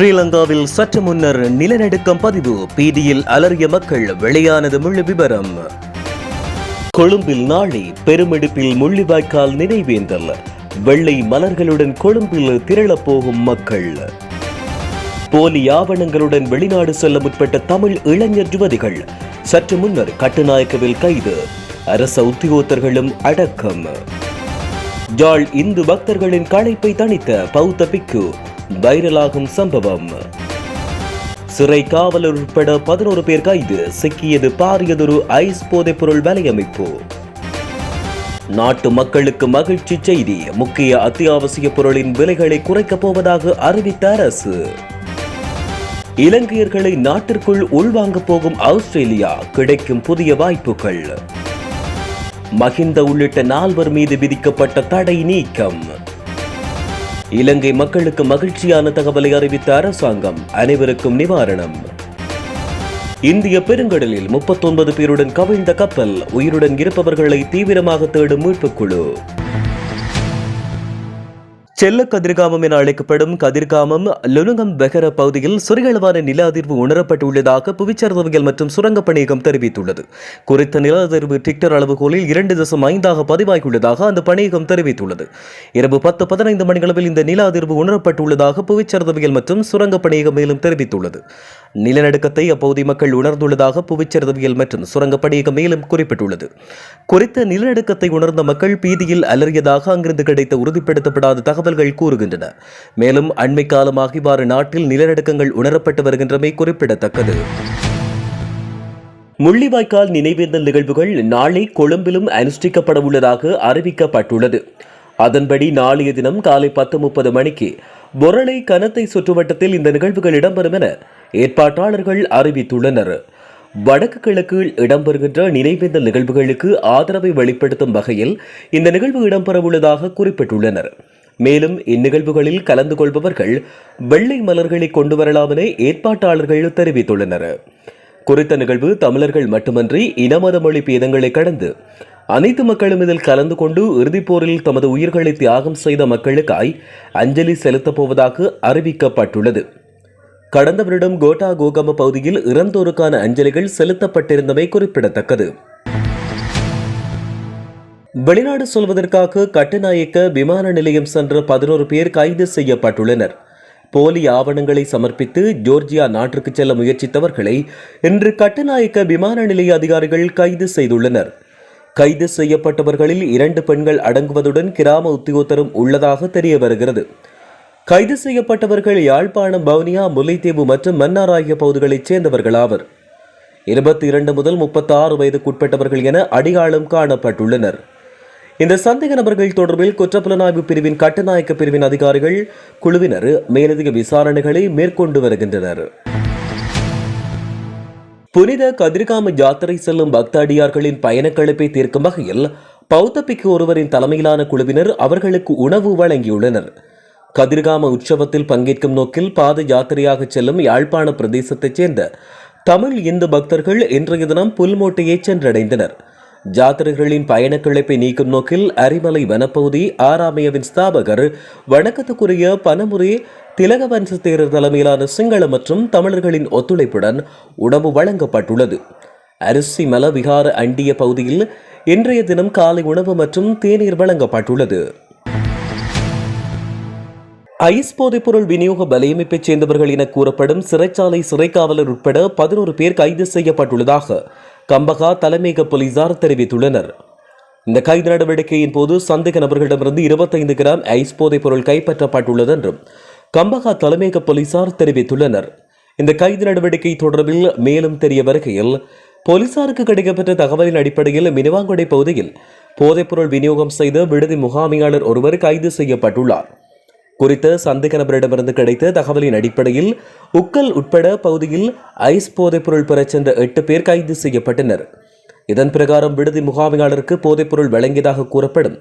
ஸ்ரீலங்காவில் சற்று முன்னர் நிலநடுக்கம் பதிவு. பீதியில் அலறிய மக்கள் வெளியானது முழு விவரம் கொழும்பில் நாளை பெருமெடுப்பில் முள்ளிவாய்க்கால் நினைவேந்தல். வெள்ளை மலர்களுடன் கொழும்பில் திரளப் போகும் மக்கள். போலி ஆவணங்களுடன் வெளிநாடு செல்ல முற்பட்ட தமிழ் இளைஞர் யுவதிகள். சற்று முன்னர் கட்டுநாயக்கவில் கைது. அரச உத்தியோகத்தர்களும் அடக்கம். யாழ் இந்து பக்தர்களின் களைப்பை தணித்த பௌத்த பிக்கு. வைரலாகும் சம்பவம். சிறை காவலர் உட்பட பதினோரு பேர் கைது. சிக்கியது பாரியதொரு ஐஸ் போதைப் பொருள் வலையமைப்பு. நாட்டு மக்களுக்கு மகிழ்ச்சி செய்தி. முக்கிய அத்தியாவசிய பொருளின் விலைகளை குறைக்கப் போவதாக அறிவித்த அரசு. இலங்கையர்களை நாட்டிற்குள் உள்வாங்கப் போகும் ஆஸ்திரேலியா கிடைக்கும் புதிய வாய்ப்புகள். மஹிந்த உள்ளிட்ட நால்வர் மீது விதிக்கப்பட்ட தடை நீக்கம். இலங்கை மக்களுக்கு மகிழ்ச்சியான தகவலை அறிவித்த அரசாங்கம் அனைவருக்கும் நிவாரணம். இந்திய பெருங்கடலில் முப்பத்தொன்பது பேருடன் கவிழ்ந்த கப்பல் உயிருடன் இருப்பவர்களை தீவிரமாக தேடும் மீட்புக் குழு. செல்ல கதிர்காமம் என அழைக்கப்படும் கதிர்காமம் லுலுங்கம் பெகர பகுதியில் சுரிகளவான நில அதிர்வு உணரப்பட்டுள்ளதாக புவிச்சரிதவியல் மற்றும் சுரங்கப் பணியகம் தெரிவித்துள்ளது. குறித்த நில அதிர்வு டிக்டர் அளவுகோலில் இரண்டு தசம் ஐந்தாக பதிவாகியுள்ளதாக அந்த பணியகம் தெரிவித்துள்ளது. இரவு பத்து பதினைந்து மணிகளவில் இந்த நில அதிர்வு உணரப்பட்டுள்ளதாக புவிச்சரிதவியல் மற்றும் சுரங்கப் பணியகம் மேலும் தெரிவித்துள்ளது. நிலநடுக்கத்தை அப்பகுதி மக்கள் உணர்ந்துள்ளதாக புவிச்சரிதவியல் மற்றும் சுரங்கப் பணியகம் மேலும் குறிப்பிட்டுள்ளது. குறித்த நிலநடுக்கத்தை உணர்ந்த மக்கள் பீதியில் அலறியதாக அங்கிருந்து கிடைத்த உறுதிப்படுத்தப்படாத தகவல் தகவல்கள் கூறுகின்றன. மேலும் அண்மை காலமாக இவ்வாறு நாட்டில் நிலநடுக்கங்கள் உணரப்பட்டு வருகின்றமை குறிப்பிடத்தக்கது. முள்ளிவாய்க்கால் நினைவேந்தல் நிகழ்வுகள் நாளை கொழும்பிலும் அனுஷ்டிக்கப்பட உள்ளதாக அறிவிக்கப்பட்டுள்ளது. அதன்படி நாளைய தினம் காலை பத்து முப்பது மணிக்கு பொரளை கனத்தை சுற்றுவட்டத்தில் இந்த நிகழ்வுகள் இடம்பெறும் என ஏற்பாட்டாளர்கள் அறிவித்துள்ளனர். வடக்கு கிழக்கில் இடம்பெறுகின்ற நினைவேந்தல் நிகழ்வுகளுக்கு ஆதரவை வெளிப்படுத்தும் வகையில் இந்த நிகழ்வு இடம்பெறவுள்ளதாக குறிப்பிட்டுள்ளனர். மேலும் இந்நிகழ்வுகளில் கலந்து கொள்பவர்கள் வெள்ளை மலர்களை கொண்டு வரலாம் என ஏற்பாட்டாளர்கள் தெரிவித்துள்ளனர். குறித்த நிகழ்வு தமிழர்கள் மட்டுமன்றி இனமத மொழி பேதங்களை கடந்து அனைத்து மக்களும் இதில் கலந்து கொண்டு இறுதிப் போரில் தமது உயிர்களை தியாகம் செய்த மக்களுக்காய் அஞ்சலி செலுத்தப் போவதாக அறிவிக்கப்பட்டுள்ளது. கடந்த வருடம் கோட்டா கோகம பகுதியில் இறந்தோருக்கான அஞ்சலிகள் செலுத்தப்பட்டிருந்தமை குறிப்பிடத்தக்கது. வெளிநாடு சொல்வதற்காக கட்டுநாயக்க விமான நிலையம் சென்ற பதினோரு பேர் கைது செய்யப்பட்டுள்ளனர். போலி ஆவணங்களை சமர்ப்பித்து ஜோர்ஜியா நாட்டிற்கு செல்ல முயற்சித்தவர்களை இன்று கட்டுநாயக்க விமான நிலைய அதிகாரிகள் கைது செய்துள்ளனர். கைது செய்யப்பட்டவர்களில் இரண்டு பெண்கள் அடங்குவதுடன் கிராம உத்தியோகத்தரும் உள்ளதாக தெரிய வருகிறது. கைது செய்யப்பட்டவர்கள் யாழ்ப்பாணம் வவுனியா முல்லைத்தீவு மற்றும் மன்னார் ஆகிய பகுதிகளைச் சேர்ந்தவர்கள் ஆவர். இருபத்தி இரண்டு முதல் முப்பத்தி ஆறு வயதுக்குட்பட்டவர்கள் என அடையாளம் காணப்பட்டுள்ளனர். இந்த சந்தேக நபர்கள் தொடர்பில் குற்றப்புலனாய்வு பிரிவின் கட்டுநாயக்க பிரிவின் அதிகாரிகள் குழுவினர் மேலதிக விசாரணைகளை மேற்கொண்டு வருகின்றனர். புனித கதிர்காம யாத்திரை செல்லும் பக்தாடியார்களின் பயணக்கழிப்பை தீர்க்கும் வகையில் பௌத்த பிக்கு ஒருவரின் தலைமையிலான குழுவினர் அவர்களுக்கு உணவு வழங்கியுள்ளனர். கதிர்காம உற்சவத்தில் பங்கேற்கும் நோக்கில் பாத யாத்திரையாக செல்லும் யாழ்ப்பாண பிரதேசத்தைச் சேர்ந்த தமிழ் இந்து பக்தர்கள் இன்றைய தினம் புல்மோட்டையை சென்றடைந்தனர். ஜாத்திரைகளின் பயணக்கிழைப்பை நீக்கும் நோக்கில் அரிமலை வனப்பகுதி ஆராமயவின் ஸ்தாபகர் வணக்கத்துக்குரிய பனமுறை திலகவன்ச தேரர் தலைமையிலான சிங்கள மற்றும் தமிழர்களின் ஒத்துழைப்புடன் உணவு வழங்கப்பட்டுள்ளது. அரிசி மல விகார அண்டிய பகுதியில் இன்றைய தினம் காலை உணவு மற்றும் தேநீர் வழங்கப்பட்டுள்ளது. ஐஸ் போதைப்பொருள் விநியோக வலையமைப்பைச் சேர்ந்தவர்கள் என கூறப்படும் சிறைச்சாலை சிறைக்காவலர் உட்பட பதினோரு பேர் கைது செய்யப்பட்டுள்ளதாக கம்பகா தலைமையக போலீசார் தெரிவித்துள்ளனர். இந்த கைது நடவடிக்கையின் போது சந்தேக நபர்களிடமிருந்து இருபத்தைந்து கிராம் ஐஸ் போதைப் பொருள் கைப்பற்றப்பட்டுள்ளது என்றும் கம்பகா தலைமையக போலீசார் தெரிவித்துள்ளனர். இந்த கைது நடவடிக்கை தொடர்பில் மேலும் தெரிய வருகையில் போலீசாருக்கு கிடைக்கப்பெற்ற தகவலின் அடிப்படையில் மினிவாங்குடை பகுதியில் போதைப்பொருள் விநியோகம் செய்த விடுதி முகாமையாளர் ஒருவர் கைது செய்யப்பட்டுள்ளார். குறித்த சந்தேக நபரிடமிருந்து கிடைத்த தகவலின் அடிப்படையில் உக்கல் உட்பட பகுதியில் ஐஸ் போதைப்பொருள் பெறச் சென்ற எட்டு பேர் கைது செய்யப்பட்டனர். இதன் பிரகாரம் விடுதி முகாமையாளருக்கு போதைப்பொருள் வழங்கியதாக கூறப்படும்.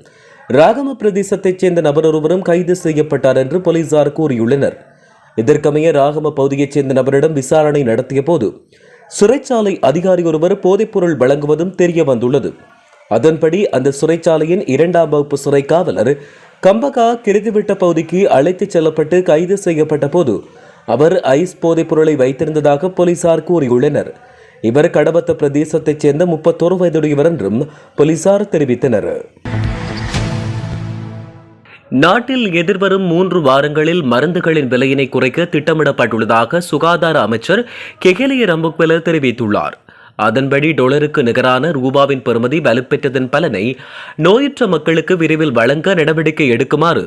ராகம பிரதேசத்தைச் சேர்ந்த நபர் ஒருவரும் கைது செய்யப்பட்டார் என்று போலீசார் கூறியுள்ளனர். இதற்கமைய ராகம பகுதியைச் சேர்ந்த நபரிடம் விசாரணை நடத்திய போது சிறைச்சாலை அதிகாரி ஒருவர் போதைப்பொருள் வழங்குவதும் தெரிய வந்துள்ளது அதன்படி அந்த சிறைச்சாலையின் இரண்டாம் வகுப்பு சிறை காவலர் கம்பகா கிருதிவிட்ட பகுதிக்கு அழைத்துச் செல்லப்பட்டு கைது செய்யப்பட்ட போது அவர் ஐஸ் போதைப் பொருளை வைத்திருந்ததாக போலீசார் கூறியுள்ளனர். இவர் கடபத்த பிரதேசத்தைச் சேர்ந்த முப்பத்தொரு வயதுடையவர் என்றும் போலீசார் தெரிவித்தனர். நாட்டில் எதிர்வரும் மூன்று வாரங்களில் மருந்துகளின் விலையினை குறைக்க திட்டமிடப்பட்டுள்ளதாக சுகாதார அமைச்சர் கெகலிய ரம்புக்வெல தெரிவித்துள்ளார். அதன்படி டொலருக்கு நிகரான ரூபாவின் பெறுமதி வலுப்பெற்றதன் பலனை நோயற்ற மக்களுக்கு விரைவில் வழங்க நடவடிக்கை எடுக்குமாறு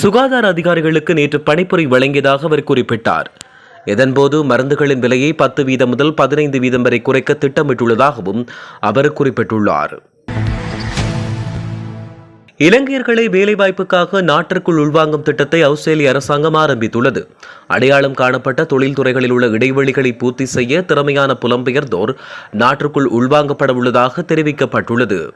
சுகாதார அதிகாரிகளுக்கு நேற்று பணிப்புரை வழங்கியதாக அவர் குறிப்பிட்டார். இதன்போது மருந்துகளின் விலையை பத்து வீதம் முதல் பதினைந்து வீதம் வரை குறைக்க திட்டமிட்டுள்ளதாகவும் அவர் குறிப்பிட்டுள்ளார். இலங்கையர்களை வேலைவாய்ப்புக்காக நாட்டிற்குள் உள்வாங்கும் திட்டத்தை ஆஸ்திரேலிய அரசாங்கம் ஆரம்பித்துள்ளது. அடையாளம் காணப்பட்ட தொழில்துறைகளில் உள்ள இடைவெளிகளை பூர்த்தி செய்ய திறமையான புலம்பெயர்ந்தோர் நாட்டிற்குள் உள்வாங்கப்பட உள்ளதாக தெரிவிக்கப்பட்டுள்ளது.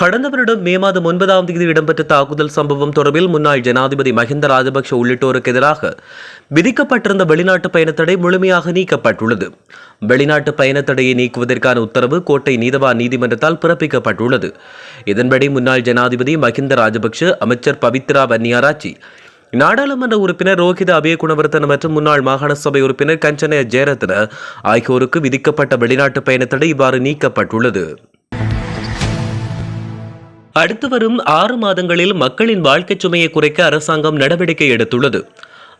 கடந்த வருடம் மே மாதம் ஒன்பதாம் தேதி இடம்பெற்ற தாக்குதல் சம்பவம் தொடர்பில் முன்னாள் ஜனாதிபதி மஹிந்த ராஜபக்ஷ உள்ளிட்டோருக்கு எதிராக விதிக்கப்பட்டிருந்த வெளிநாட்டு பயணத்தடை முழுமையாக நீக்கப்பட்டுள்ளது. வெளிநாட்டு பயணத்தடையை நீக்குவதற்கான உத்தரவு கோட்டை நீதவான் நீதிமன்றத்தால் பிறப்பிக்கப்பட்டுள்ளது. இதன்படி முன்னாள் ஜனாதிபதி மஹிந்த ராஜபக்ஷ அமைச்சர் பவித்ரா வன்னியாராச்சி நாடாளுமன்ற உறுப்பினர் ரோஹித அபயகுணவர்த்தன மற்றும் முன்னாள் மாகாண சபை உறுப்பினர் கஞ்சன ஜெயரத்ன ஆகியோருக்கு விதிக்கப்பட்ட வெளிநாட்டு பயணத்தடை இவ்வாறு நீக்கப்பட்டுள்ளது. அடுத்து வரும் ஆறு மாதங்களில் மக்களின் வாழ்க்கைச் சுமையை குறைக்க அரசாங்கம் நடவடிக்கை எடுத்துள்ளது.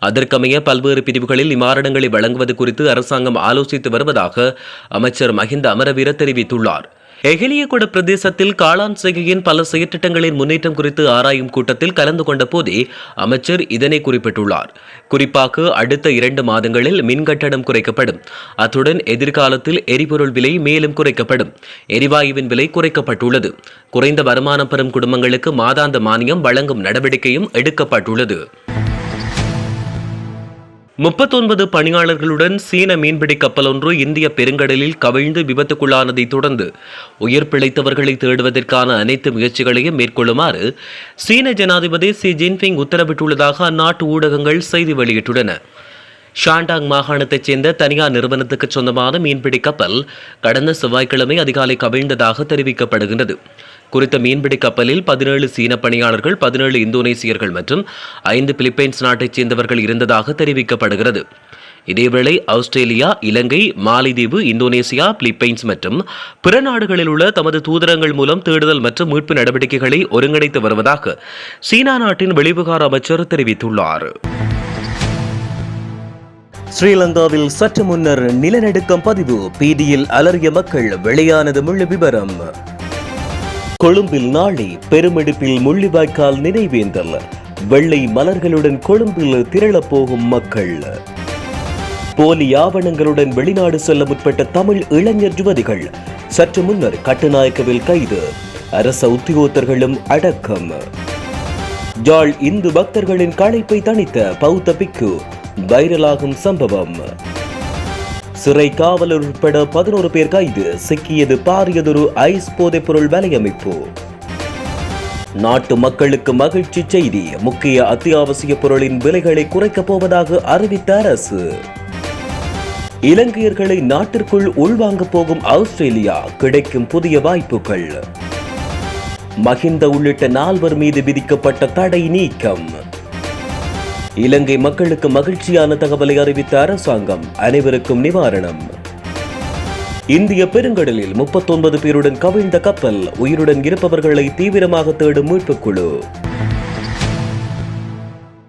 அதற்கமைய பல்வேறு பிரிவுகளில் நிவாரணங்களை வழங்குவது குறித்து அரசாங்கம் ஆலோசித்து வருவதாக அமைச்சர் மஹிந்த அமரவீர தெரிவித்துள்ளார். எகிலியகுட பிரதேசத்தில் காளான் செய்கையின் பல செயற்றிட்டங்களின் முன்னேற்றம் குறித்து ஆராயும் கூட்டத்தில் கலந்து கொண்ட போதே அமைச்சர் இதனை குறிப்பிட்டுள்ளார். குறிப்பாக அடுத்த இரண்டு மாதங்களில் மின் கட்டணம் குறைக்கப்படும். அத்துடன் எதிர்காலத்தில் எரிபொருள் விலை மேலும் குறைக்கப்படும். எரிவாயுவின் விலை குறைக்கப்பட்டுள்ளது. குறைந்த வருமானம் பெறும் குடும்பங்களுக்கு மாதாந்த மானியம் வழங்கும் நடவடிக்கையும் எடுக்கப்பட்டுள்ளது. முப்பத்தொன்பது பணியாளர்களுடன் சீன மீன்பிடி கப்பல் ஒன்று இந்திய பெருங்கடலில் கவிழ்ந்து விபத்துக்குள்ளானதை தொடர்ந்து உயிர் பிழைத்தவர்களை தேடுவதற்கான அனைத்து முயற்சிகளையும் மேற்கொள்ளுமாறு சீன ஜனாதிபதி சி ஜின்பிங் உத்தரவிட்டுள்ளதாக அந்நாட்டு ஊடகங்கள் செய்தி வெளியிட்டுள்ளன. ஷாண்டாங் மாகாணத்தைச் சேர்ந்த தனியார் நிறுவனத்துக்கு சொந்தமான மீன்பிடி கப்பல் கடந்த செவ்வாய்க்கிழமை அதிகாலை கவிழ்ந்ததாக தெரிவிக்கப்படுகின்றது. குறித்த மீன்பிடி கப்பலில் பதினேழு சீன பணியாளர்கள் பதினேழு இந்தோனேசியர்கள் மற்றும் ஐந்து பிலிப்பைன்ஸ் நாட்டைச் சேர்ந்தவர்கள் இருந்ததாக தெரிவிக்கப்படுகிறது. இதேவேளை ஆஸ்திரேலியா இலங்கை மாலைதீவு இந்தோனேசியா பிலிப்பைன்ஸ் மற்றும் பிற நாடுகளில் உள்ள தமது தூதரங்கள் மூலம் தேடுதல் மற்றும் மீட்பு நடவடிக்கைகளை ஒருங்கிணைத்து வருவதாக சீனா நாட்டின் வெளிவிகார அமைச்சர் தெரிவித்துள்ளார். ஸ்ரீலங்காவில் சற்று முன்னர் நிலநடுக்கம் பதிவு பீதியில் அலறிய மக்கள் வெளியானது முழு விவரம் கொழும்பில் நாளை பெருமெடுப்பில் முள்ளிவாய்க்கால் நினைவேந்தல். வெள்ளை மலர்களுடன் கொழும்பில் திரளப் போகும் மக்கள். போலி ஆவணங்களுடன் வெளிநாடு செல்ல முற்பட்ட தமிழ் இளைஞர் யுவதிகள். சற்று முன்னர் கட்டுநாயக்கவில் கைது. அரச உத்தியோகத்தர்களும் அடக்கம். யாழ் இந்து பக்தர்களின் களைப்பை தணித்த பௌத்த பிக்கு வைரலாகும் சம்பவம். சிறை காவலர் உட்பட பதினோரு பேர் கைது. சிக்கியது பாரியதொரு ஐஸ் போதைப் பொருள் வலையமைப்பு. நாட்டு மக்களுக்கு மகிழ்ச்சி செய்தி. முக்கிய அத்தியாவசிய பொருளின் விலைகளை குறைக்கப் போவதாக அறிவித்த அரசு. இலங்கையர்களை நாட்டிற்குள் உள்வாங்கப் போகும் ஆஸ்திரேலியா கிடைக்கும் புதிய வாய்ப்புகள். மஹிந்த உள்ளிட்ட நால்வர் மீது விதிக்கப்பட்ட தடை நீக்கம். இலங்கை மக்களுக்கு மகிழ்ச்சியான தகவலை அறிவித்த அரசாங்கம் அனைவருக்கும் நிவாரணம். இந்திய பெருங்கடலில் முப்பத்தொன்பது பேருடன் கவிழ்ந்த கப்பல் உயிருடன் இருப்பவர்களை தீவிரமாக தேடும் மீட்புக் குழு.